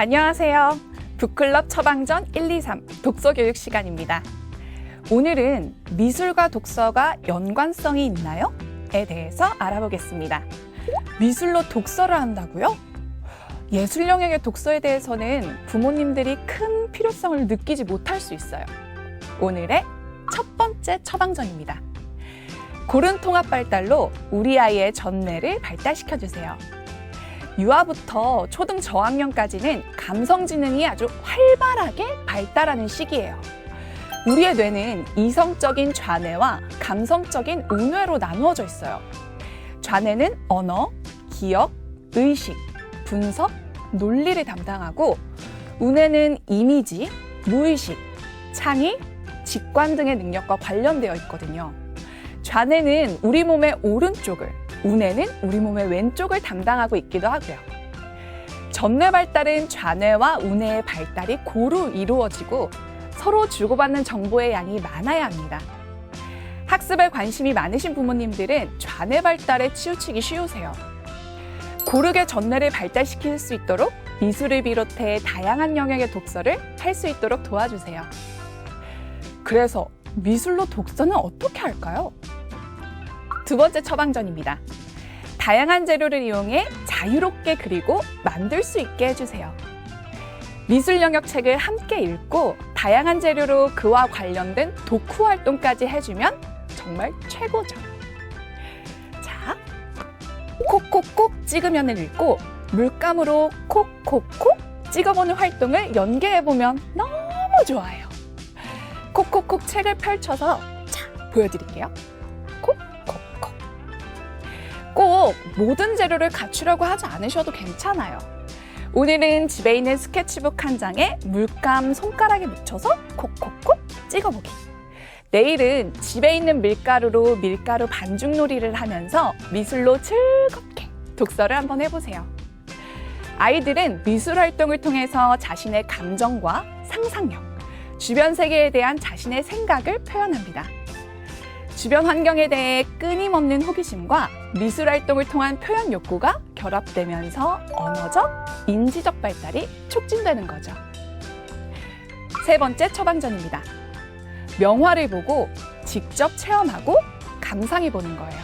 안녕하세요. 북클럽 처방전 1, 2, 3 독서 교육 시간입니다. 오늘은 미술과 독서가 연관성이 있나요? 에 대해서 알아보겠습니다. 미술로 독서를 한다고요? 예술 영역의 독서에 대해서는 부모님들이 큰 필요성을 느끼지 못할 수 있어요. 오늘의 첫 번째 처방전입니다. 고른 통합 발달로 우리 아이의 전뇌를 발달시켜 주세요. 유아부터 초등 저학년까지는 감성 지능이 아주 활발하게 발달하는 시기예요. 우리의 뇌는 이성적인 좌뇌와 감성적인 우뇌로 나누어져 있어요. 좌뇌는 언어, 기억, 의식, 분석, 논리를 담당하고 우뇌는 이미지, 무의식, 창의, 직관 등의 능력과 관련되어 있거든요. 좌뇌는 우리 몸의 오른쪽을, 우뇌는 우리 몸의 왼쪽을 담당하고 있기도 하고요. 전뇌 발달은 좌뇌와 우뇌의 발달이 고루 이루어지고 서로 주고받는 정보의 양이 많아야 합니다. 학습에 관심이 많으신 부모님들은 좌뇌 발달에 치우치기 쉬우세요. 고르게 전뇌를 발달시킬 수 있도록 미술을 비롯해 다양한 영역의 독서를 할 수 있도록 도와주세요. 그래서 미술로 독서는 어떻게 할까요? 두 번째 처방전입니다. 다양한 재료를 이용해 자유롭게 그리고 만들 수 있게 해주세요. 미술 영역 책을 함께 읽고 다양한 재료로 그와 관련된 독후 활동까지 해주면 정말 최고죠. 자, 콕콕콕 찍으면을 읽고 물감으로 콕콕콕 찍어보는 활동을 연계해보면 너무 좋아요. 콕콕콕 책을 펼쳐서 자, 보여드릴게요. 꼭 모든 재료를 갖추려고 하지 않으셔도 괜찮아요. 오늘은 집에 있는 스케치북 한 장에 물감 손가락에 묻혀서 콕콕콕 찍어보기. 내일은 집에 있는 밀가루로 밀가루 반죽놀이를 하면서 미술로 즐겁게 독서를 한번 해보세요. 아이들은 미술 활동을 통해서 자신의 감정과 상상력, 주변 세계에 대한 자신의 생각을 표현합니다. 주변 환경에 대해 끊임없는 호기심과 미술 활동을 통한 표현 욕구가 결합되면서 언어적, 인지적 발달이 촉진되는 거죠. 세 번째 처방전입니다. 명화를 보고 직접 체험하고 감상해 보는 거예요.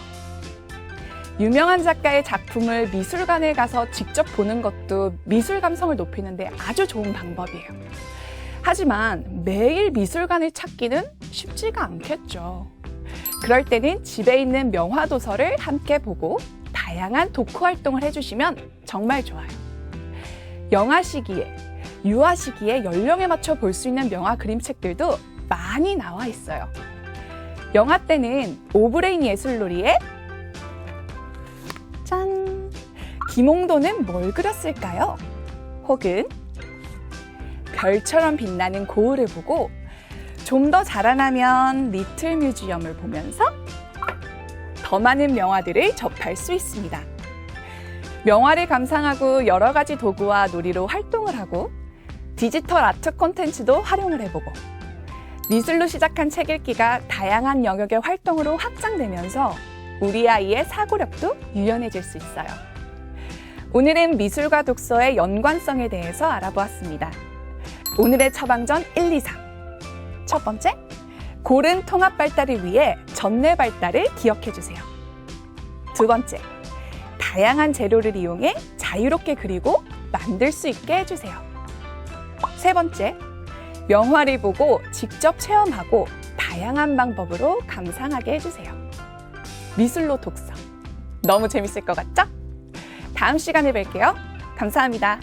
유명한 작가의 작품을 미술관에 가서 직접 보는 것도 미술 감성을 높이는데 아주 좋은 방법이에요. 하지만 매일 미술관을 찾기는 쉽지가 않겠죠. 그럴 때는 집에 있는 명화 도서를 함께 보고 다양한 독후 활동을 해주시면 정말 좋아요. 영화 시기에, 유아 시기에 연령에 맞춰 볼 수 있는 명화 그림책들도 많이 나와 있어요. 영화 때는 오브레인 예술놀이에 짠! 김홍도는 뭘 그렸을까요? 혹은 별처럼 빛나는 고을을 보고 좀 더 자라나면 리틀 뮤지엄을 보면서 더 많은 명화들을 접할 수 있습니다. 명화를 감상하고 여러 가지 도구와 놀이로 활동을 하고 디지털 아트 콘텐츠도 활용을 해보고 미술로 시작한 책 읽기가 다양한 영역의 활동으로 확장되면서 우리 아이의 사고력도 유연해질 수 있어요. 오늘은 미술과 독서의 연관성에 대해서 알아보았습니다. 오늘의 처방전 1, 2, 3. 첫 번째, 고른 통합 발달을 위해 전뇌 발달을 기억해 주세요. 두 번째, 다양한 재료를 이용해 자유롭게 그리고 만들 수 있게 해주세요. 세 번째, 명화를 보고 직접 체험하고 다양한 방법으로 감상하게 해주세요. 미술로 독서. 너무 재밌을 것 같죠? 다음 시간에 뵐게요. 감사합니다.